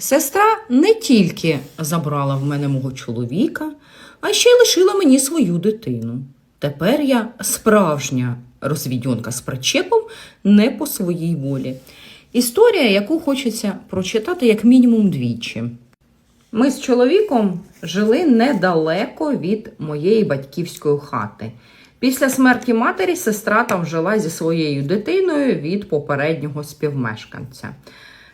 Сестра не тільки забрала в мене мого чоловіка, а ще й лишила мені свою дитину. Тепер я справжня розвідьонка з причепом не по своїй волі. Історія, яку хочеться прочитати як мінімум двічі. Ми з чоловіком жили недалеко від моєї батьківської хати. Після смерті матері сестра там жила зі своєю дитиною від попереднього співмешканця.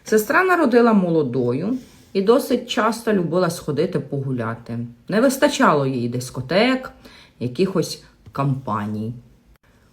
Сестра народила молодою і досить часто любила сходити погуляти. Не вистачало їй дискотек, якихось кампаній.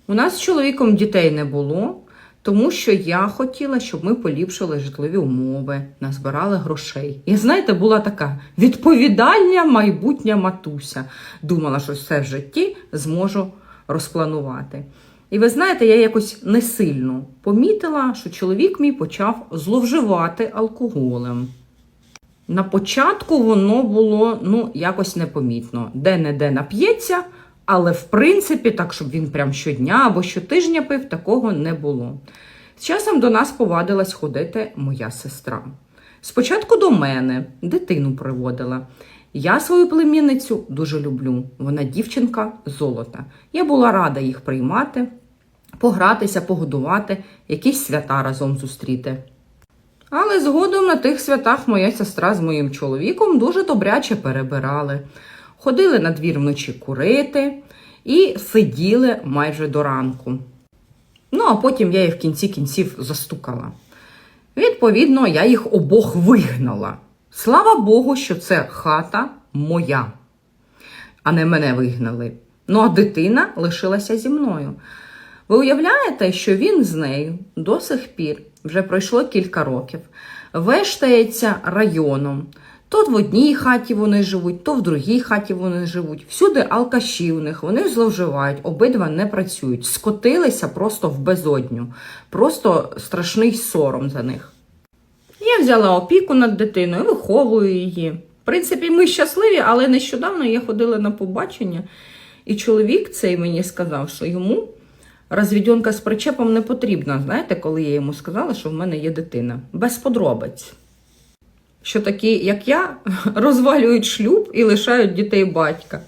У нас з чоловіком дітей не було, тому що я хотіла, щоб ми поліпшили житлові умови, назбирали грошей. І знаєте, була така відповідальна майбутня матуся. Думала, що все в житті зможу розпланувати. І ви знаєте, я якось не сильно помітила, що чоловік мій почав зловживати алкоголем. На початку воно було ну, якось непомітно. Де-не-де нап'ється, але в принципі, так, щоб він прям щодня або щотижня пив, такого не було. З часом до нас повадилась ходити моя сестра. Спочатку до мене дитину приводила. Я свою племінницю дуже люблю. Вона дівчинка золота. Я була рада їх приймати, погратися, погодувати, якісь свята разом зустріти. Але згодом на тих святах моя сестра з моїм чоловіком дуже добряче перебирали. Ходили на двір вночі курити і сиділи майже до ранку. Ну, а потім я їх в кінці кінців застукала. Відповідно, я їх обох вигнала. Слава Богу, що це хата моя, а не мене вигнали. Ну, а дитина лишилася зі мною. Ви уявляєте, що він з нею до сих пір, вже пройшло кілька років, вештається районом. То в одній хаті вони живуть, то в другій хаті вони живуть. Всюди алкаші у них, вони зловживають, обидва не працюють, скотилися просто в безодню. Просто страшний сором за них. Я взяла опіку над дитиною, виховую її. В принципі, ми щасливі, але нещодавно я ходила на побачення, і чоловік цей мені сказав, що йому розвідьонка з причепом не потрібна. Знаєте, коли я йому сказала, що в мене є дитина. Без подробиць. Що такі, як я, розвалюють шлюб і лишають дітей батька.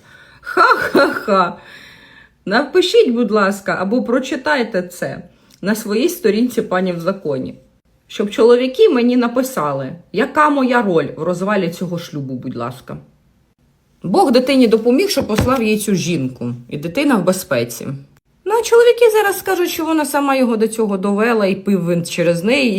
Ха-ха-ха. Напишіть, будь ласка, або прочитайте це на своїй сторінці пані в законі. Щоб чоловіки мені написали, яка моя роль в розвалі цього шлюбу, будь ласка. Бог дитині допоміг, що послав їй цю жінку, і дитина в безпеці. Ну, а чоловіки зараз скажуть, що вона сама його до цього довела і пив він через неї, і